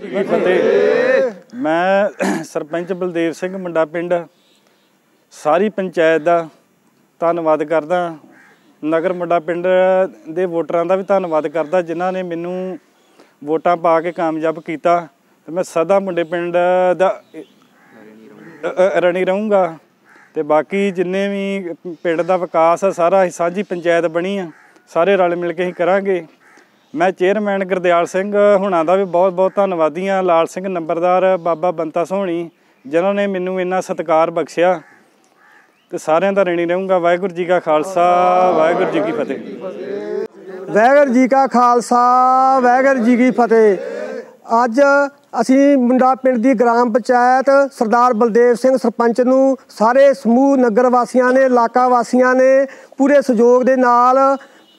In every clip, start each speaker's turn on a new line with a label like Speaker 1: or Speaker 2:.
Speaker 1: ਕੀ ਫਤਿਹ। ਮੈਂ ਸਰਪੰਚ ਬਲਦੇਵ ਸਿੰਘ ਮੁੰਡਾ ਪਿੰਡ, ਸਾਰੀ ਪੰਚਾਇਤ ਦਾ ਧੰਨਵਾਦ ਕਰਦਾ। ਨਗਰ ਮੁੰਡਾ ਪਿੰਡ ਦੇ ਵੋਟਰਾਂ ਦਾ ਵੀ ਧੰਨਵਾਦ ਕਰਦਾ, ਜਿਨ੍ਹਾਂ ਨੇ ਮੈਨੂੰ ਵੋਟਾਂ ਪਾ ਕੇ ਕਾਮਯਾਬ ਕੀਤਾ। ਤੇ ਮੈਂ ਸਦਾ ਮੁੰਡੇ ਪਿੰਡ ਦਾ ਰਣੀ ਰਹੂੰਗਾ। ਤੇ ਬਾਕੀ ਜਿੰਨੇ ਵੀ ਪਿੰਡ ਦਾ ਵਿਕਾਸ ਆ, ਸਾਰਾ ਅਸੀਂ ਸਾਂਝੀ ਪੰਚਾਇਤ ਬਣੀ ਆ। ਸਾਰੇ ਰਲ ਮਿਲ ਕੇ ਅਸੀਂ ਕਰਾਂਗੇ। ਮੈਂ ਚੇਅਰਮੈਨ ਗੁਰਦਿਆਲ ਸਿੰਘ ਹੁਣਾਂ ਦਾ ਵੀ ਬਹੁਤ ਬਹੁਤ ਧੰਨਵਾਦੀ ਆ ਲਾਲ ਸਿੰਘ ਨੰਬਰਦਾਰ ਬਾਬਾ ਬੰਤਾ ਸੋਹਣੀ, ਜਿਨ੍ਹਾਂ ਨੇ ਮੈਨੂੰ ਇੰਨਾ ਸਤਿਕਾਰ ਬਖਸ਼ਿਆ। ਤੇ ਸਾਰਿਆਂ ਦਾ ਰਣੀ ਰਹੂੰਗਾ। ਵਾਹਿਗੁਰੂ ਜੀ ਕਾ ਖਾਲਸਾ, ਵਾਹਿਗੁਰੂ ਜੀ ਕੀ ਫਤਿਹ।
Speaker 2: ਵਾਹਿਗੁਰੂ ਜੀ ਕਾ ਖਾਲਸਾ, ਵਾਹਿਗੁਰੂ ਜੀ ਕੀ ਫਤਿਹ। ਅੱਜ ਅਸੀਂ ਮੁੰਡਾ ਪਿੰਡ ਦੀ ਗ੍ਰਾਮ ਪੰਚਾਇਤ ਸਰਦਾਰ ਬਲਦੇਵ ਸਿੰਘ ਸਰਪੰਚ ਨੂੰ ਸਾਰੇ ਸਮੂਹ ਨਗਰ ਵਾਸੀਆਂ ਨੇ, ਇਲਾਕਾ ਵਾਸੀਆਂ ਨੇ ਪੂਰੇ ਸਹਿਯੋਗ ਦੇ ਨਾਲ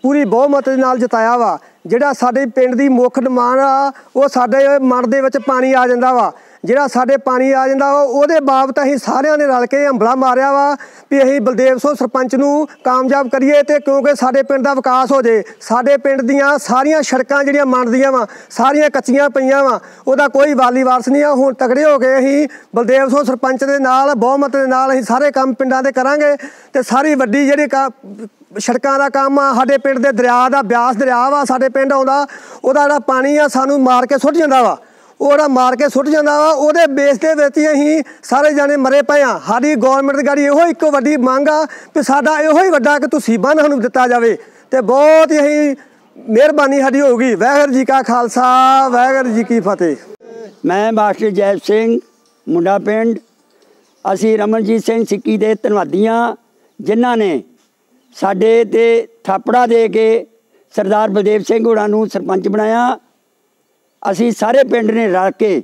Speaker 2: ਪੂਰੀ ਬਹੁਮਤ ਦੇ ਨਾਲ ਜਿਤਾਇਆ ਵਾ। ਜਿਹੜਾ ਸਾਡੇ ਪਿੰਡ ਦੀ ਮੁੱਖ ਡਿਮਾਂਡ ਆ, ਉਹ ਸਾਡੇ ਮਨ ਦੇ ਵਿੱਚ ਪਾਣੀ ਆ ਜਾਂਦਾ ਵਾ। ਜਿਹੜਾ ਸਾਡੇ ਪਾਣੀ ਆ ਜਾਂਦਾ ਵਾ ਉਹਦੇ ਬਾਬਤ ਅਸੀਂ ਸਾਰਿਆਂ ਨੇ ਰਲ ਕੇ ਹੰਬਲਾ ਮਾਰਿਆ ਵਾ ਵੀ ਅਸੀਂ ਬਲਦੇਵ ਸੋ ਸਰਪੰਚ ਨੂੰ ਕਾਮਯਾਬ ਕਰੀਏ ਤੇ ਕਿਉਂਕਿ ਸਾਡੇ ਪਿੰਡ ਦਾ ਵਿਕਾਸ ਹੋ ਜੇ। ਸਾਡੇ ਪਿੰਡ ਦੀਆਂ ਸਾਰੀਆਂ ਸੜਕਾਂ ਜਿਹੜੀਆਂ ਮੰਨਦੀਆਂ ਵਾ, ਸਾਰੀਆਂ ਕੱਚੀਆਂ ਪਈਆਂ ਵਾ, ਉਹਦਾ ਕੋਈ ਵਾਲੀ ਵਾਰਸ ਨਹੀਂ ਆ। ਹੁਣ ਤਗੜੇ ਹੋ ਕੇ ਅਸੀਂ ਬਲਦੇਵ ਸਿੰਘ ਸਰਪੰਚ ਦੇ ਨਾਲ, ਬਹੁਮਤ ਦੇ ਨਾਲ ਅਸੀਂ ਸਾਰੇ ਕੰਮ ਪਿੰਡਾਂ ਦੇ ਕਰਾਂਗੇ ਤੇ ਸਾਰੀ ਵੱਡੀ ਜਿਹੜੀ ਕਾ- ਸੜਕਾਂ ਦਾ ਕੰਮ ਆ, ਸਾਡੇ ਪਿੰਡ ਦੇ ਦਰਿਆ ਦਾ ਬਿਆਸ ਦਰਿਆ ਵਾ, ਸਾਡੇ ਪਿੰਡ ਆਉਂਦਾ, ਉਹਦਾ ਜਿਹੜਾ ਪਾਣੀ ਆ ਸਾਨੂੰ ਮਾਰ ਕੇ ਸੁੱਟ ਜਾਂਦਾ ਵਾ। ਉਹ ਜਿਹੜਾ ਮਾਰ ਕੇ ਸੁੱਟ ਜਾਂਦਾ ਵਾ, ਉਹਦੇ ਬੇਸ ਦੇ ਵਿੱਚ ਹੀ ਅਸੀਂ ਸਾਰੇ ਜਾਣੇ ਮਰੇ ਪਏ ਆ ਸਾਡੀ ਗਵਰਨਮੈਂਟ ਦੀ ਗਾੜੀ ਇਹੋ ਇੱਕੋ ਵੱਡੀ ਮੰਗ ਆ ਕਿ ਸਾਡਾ ਇਹੋ ਹੀ ਵੱਡਾ ਕਿ ਤੁਸੀਂ ਬੰਨ ਸਾਨੂੰ ਦਿੱਤਾ ਜਾਵੇ ਤੇ ਬਹੁਤ ਹੀ ਅਸੀਂ ਮਿਹਰਬਾਨੀ ਸਾਡੀ ਹੋਊਗੀ। ਵਾਹਿਗੁਰੂ ਜੀ ਕਾ ਖਾਲਸਾ, ਵਾਹਿਗੁਰੂ ਜੀ ਕੀ ਫਤਿਹ।
Speaker 3: ਮੈਂ ਮਾਸਟਰ ਜੈਬ ਸਿੰਘ, ਮੁੰਡਾ ਪਿੰਡ। ਅਸੀਂ ਰਮਨਜੀਤ ਸਿੰਘ ਸਿੱਕੀ ਦੇ ਧੰਨਵਾਦੀਆਂ ਜਿਨ੍ਹਾਂ ਨੇ ਸਾਡੇ ਤੇ ਥਾਪੜਾ ਦੇ ਕੇ ਸਰਦਾਰ ਬਲਦੇਵ ਸਿੰਘ ਹੋਣਾ ਨੂੰ ਸਰਪੰਚ ਬਣਾਇਆ। ਅਸੀਂ ਸਾਰੇ ਪਿੰਡ ਨੇ ਰਲ ਕੇ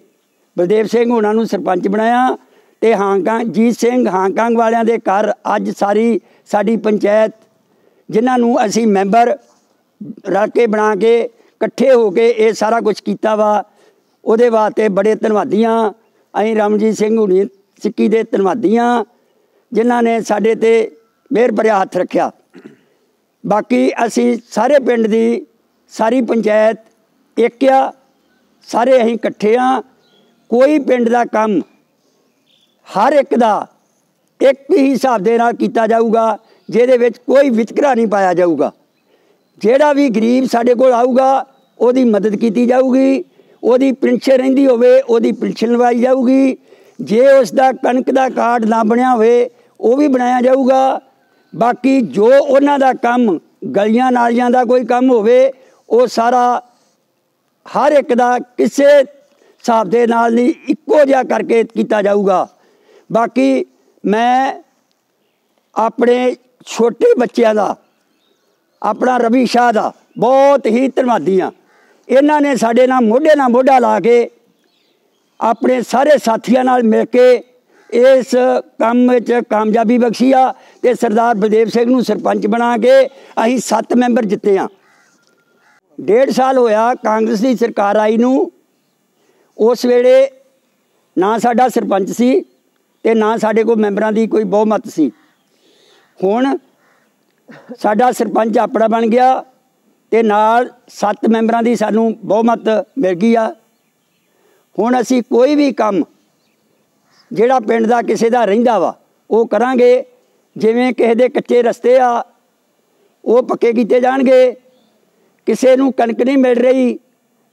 Speaker 3: ਬਲਦੇਵ ਸਿੰਘ ਹੋਣਾ ਨੂੰ ਸਰਪੰਚ ਬਣਾਇਆ ਤੇ ਹਾਂਗਕਾਂਗ ਜੀਤ ਸਿੰਘ ਹਾਂਗਕਾਂਗ ਵਾਲਿਆਂ ਦੇ ਘਰ ਅੱਜ ਸਾਰੀ ਸਾਡੀ ਪੰਚਾਇਤ, ਜਿਨ੍ਹਾਂ ਨੂੰ ਅਸੀਂ ਮੈਂਬਰ ਰਲ ਕੇ ਬਣਾ ਕੇ ਇਕੱਠੇ ਹੋ ਕੇ ਇਹ ਸਾਰਾ ਕੁਝ ਕੀਤਾ ਵਾ, ਉਹਦੇ ਵਾਸਤੇ ਬੜੇ ਧੰਨਵਾਦੀਆਂ। ਅਸੀਂ ਰਮਜੀਤ ਸਿੰਘ ਹੁਣੀ ਸਿੱਕੀ ਦੇ ਧੰਨਵਾਦੀਆਂ, ਜਿਨ੍ਹਾਂ ਨੇ ਸਾਡੇ ਤੇ ਮਿਹਰ ਭਰਿਆ ਹੱਥ ਰੱਖਿਆ। ਬਾਕੀ ਅਸੀਂ ਸਾਰੇ ਪਿੰਡ ਦੀ ਸਾਰੀ ਪੰਚਾਇਤ ਇੱਕ ਆ ਸਾਰੇ ਅਸੀਂ ਇਕੱਠੇ ਆ। ਕੋਈ ਪਿੰਡ ਦਾ ਕੰਮ ਹਰ ਇੱਕ ਦਾ ਇੱਕ ਹੀ ਹਿਸਾਬ ਦੇ ਨਾਲ ਕੀਤਾ ਜਾਊਗਾ, ਜਿਹਦੇ ਵਿੱਚ ਕੋਈ ਵਿਤਕਰਾ ਨਹੀਂ ਪਾਇਆ ਜਾਊਗਾ। ਜਿਹੜਾ ਵੀ ਗਰੀਬ ਸਾਡੇ ਕੋਲ ਆਊਗਾ, ਉਹਦੀ ਮਦਦ ਕੀਤੀ ਜਾਊਗੀ, ਉਹਦੀ ਪੈਨਸ਼ਨ ਰਹਿੰਦੀ ਹੋਵੇ, ਉਹਦੀ ਪੈਨਸ਼ਨ ਲਵਾਈ ਜਾਊਗੀ। ਜੇ ਉਸ ਦਾ ਕਣਕ ਦਾ ਕਾਰਡ ਨਾ ਬਣਿਆ ਹੋਵੇ, ਉਹ ਵੀ ਬਣਾਇਆ ਜਾਊਗਾ। ਬਾਕੀ ਜੋ ਉਹਨਾਂ ਦਾ ਕੰਮ ਗਲੀਆਂ ਨਾਲੀਆਂ ਦਾ ਕੋਈ ਕੰਮ ਹੋਵੇ, ਉਹ ਸਾਰਾ ਹਰ ਇੱਕ ਦਾ ਕਿਸੇ ਹਿਸਾਬ ਦੇ ਨਾਲ ਨਹੀਂ, ਇੱਕੋ ਜਿਹਾ ਕਰਕੇ ਕੀਤਾ ਜਾਊਗਾ। ਬਾਕੀ ਮੈਂ ਆਪਣੇ ਛੋਟੇ ਬੱਚਿਆਂ ਦਾ, ਆਪਣਾ ਰਵੀ ਸ਼ਾਹ ਦਾ ਬਹੁਤ ਹੀ ਧੰਨਵਾਦੀ ਆ ਇਹਨਾਂ ਨੇ ਸਾਡੇ ਨਾਲ ਮੋਢੇ ਨਾਲ ਮੋਢਾ ਲਾ ਕੇ ਆਪਣੇ ਸਾਰੇ ਸਾਥੀਆਂ ਨਾਲ ਮਿਲ ਕੇ ਇਸ ਕੰਮ ਵਿੱਚ ਕਾਮਯਾਬੀ ਬਖਸ਼ੀ ਆ ਤੇ ਸਰਦਾਰ ਬਲਦੇਵ ਸਿੰਘ ਨੂੰ ਸਰਪੰਚ ਬਣਾ ਕੇ ਅਸੀਂ 7 ਮੈਂਬਰ ਜਿੱਤੇ ਆ ਡੇਢ ਸਾਲ ਹੋਇਆ ਕਾਂਗਰਸ ਦੀ ਸਰਕਾਰ ਆਈ ਨੂੰ। ਉਸ ਵੇਲੇ ਨਾ ਸਾਡਾ ਸਰਪੰਚ ਸੀ ਤੇ ਨਾ ਸਾਡੇ ਕੋਲ ਮੈਂਬਰਾਂ ਦੀ ਕੋਈ ਬਹੁਮਤ ਸੀ। ਹੁਣ ਸਾਡਾ ਸਰਪੰਚ ਆਪਣਾ ਬਣ ਗਿਆ ਤੇ ਨਾਲ 7 ਮੈਂਬਰਾਂ ਦੀ ਸਾਨੂੰ ਬਹੁਮਤ ਮਿਲ ਗਈ ਆ। ਹੁਣ ਅਸੀਂ ਕੋਈ ਵੀ ਕੰਮ ਜਿਹੜਾ ਪਿੰਡ ਦਾ ਕਿਸੇ ਦਾ ਰਹਿੰਦਾ ਵਾ, ਉਹ ਕਰਾਂਗੇ। ਜਿਵੇਂ ਕਿਸੇ ਦੇ ਕੱਚੇ ਰਸਤੇ ਆ, ਉਹ ਪੱਕੇ ਕੀਤੇ ਜਾਣਗੇ। ਕਿਸੇ ਨੂੰ ਕਣਕ ਨਹੀਂ ਮਿਲ ਰਹੀ,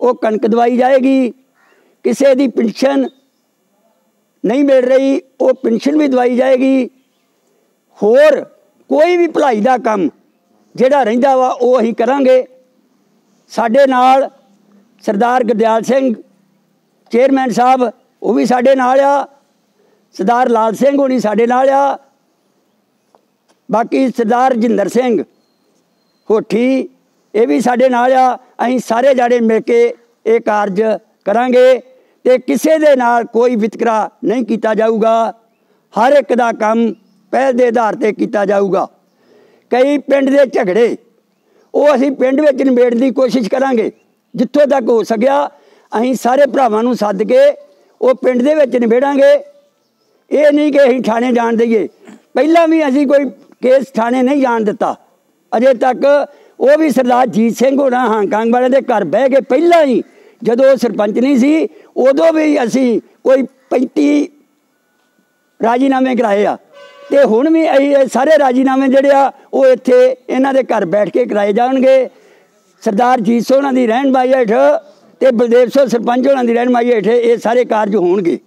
Speaker 3: ਉਹ ਕਣਕ ਦਵਾਈ ਜਾਏਗੀ। ਕਿਸੇ ਦੀ ਪੈਨਸ਼ਨ ਨਹੀਂ ਮਿਲ ਰਹੀ, ਉਹ ਪੈਨਸ਼ਨ ਵੀ ਦਵਾਈ ਜਾਏਗੀ। ਹੋਰ ਕੋਈ ਵੀ ਭਲਾਈ ਦਾ ਕੰਮ ਜਿਹੜਾ ਰਹਿੰਦਾ ਵਾ, ਉਹ ਅਸੀਂ ਕਰਾਂਗੇ। ਸਾਡੇ ਨਾਲ ਸਰਦਾਰ ਗੁਰਦਿਆਲ ਸਿੰਘ ਚੇਅਰਮੈਨ ਸਾਹਿਬ, ਉਹ ਵੀ ਸਾਡੇ ਨਾਲ ਆ। ਸਰਦਾਰ ਲਾਲ ਸਿੰਘ ਹੋਣੀ ਸਾਡੇ ਨਾਲ ਆ। ਬਾਕੀ ਸਰਦਾਰ ਜਿੰਦਰ ਸਿੰਘ ਹੋਠੀ ਇਹ ਵੀ ਸਾਡੇ ਨਾਲ ਆ, ਅਸੀਂ ਸਾਰੇ ਜਾੜੇ ਮਿਲ ਕੇ ਇਹ ਕਾਰਜ ਕਰਾਂਗੇ ਤੇ ਕਿਸੇ ਦੇ ਨਾਲ ਕੋਈ ਵਿਤਕਰਾ ਨਹੀਂ ਕੀਤਾ ਜਾਊਗਾ। ਹਰ ਇੱਕ ਦਾ ਕੰਮ ਪਹਿਲ ਦੇ ਆਧਾਰ ਤੇ ਕੀਤਾ ਜਾਊਗਾ। ਕਈ ਪਿੰਡ ਦੇ ਝਗੜੇ, ਉਹ ਅਸੀਂ ਪਿੰਡ ਵਿੱਚ ਨਿਬੇੜਨ ਦੀ ਕੋਸ਼ਿਸ਼ ਕਰਾਂਗੇ। ਜਿੱਥੋਂ ਤੱਕ ਹੋ ਸਕਿਆ, ਅਸੀਂ ਸਾਰੇ ਭਰਾਵਾਂ ਨੂੰ ਸੱਦ ਕੇ ਉਹ ਪਿੰਡ ਦੇ ਵਿੱਚ ਨਿਬੇੜਾਂਗੇ। ਇਹ ਨਹੀਂ ਕਿ ਅਸੀਂ ਥਾਣੇ ਜਾਣ ਦਈਏ। ਪਹਿਲਾਂ ਵੀ ਅਸੀਂ ਕੋਈ ਕੇਸ ਥਾਣੇ ਨਹੀਂ ਜਾਣ ਦਿੱਤਾ। ਅਜੇ ਤੱਕ ਉਹ ਵੀ ਸਰਦਾਰ ਜੀਤ ਸਿੰਘ ਹੋਣਾ ਹਾਂਗਕਾਂਗ ਵਾਲਿਆਂ ਦੇ ਘਰ ਬਹਿ ਕੇ ਪਹਿਲਾਂ ਹੀ ਜਦੋਂ ਸਰਪੰਚ ਨਹੀਂ ਸੀ, ਉਦੋਂ ਵੀ ਅਸੀਂ ਕੋਈ 35 ਰਾਜੀਨਾਮੇ ਕਰਾਏ ਆ। ਤੇ ਹੁਣ ਵੀ ਅਸੀਂ ਇਹ ਸਾਰੇ ਰਾਜੀਨਾਮੇ ਜਿਹੜੇ ਆ, ਉਹ ਇੱਥੇ ਇਹਨਾਂ ਦੇ ਘਰ ਬੈਠ ਕੇ ਕਰਾਏ ਜਾਣਗੇ। ਸਰਦਾਰ ਜੀਤ ਸਿੰਘ ਹੋਣਾ ਦੀ ਰਹਿਨਮਾਈ ਹੇਠ ਤੇ ਬਲਦੇਵ ਸਿੰਘ ਸਰਪੰਚ ਹੋਣਾ ਦੀ ਰਹਿਨਮਾਈ ਹੇਠ ਇਹ ਸਾਰੇ ਕਾਰਜ ਹੋਣਗੇ।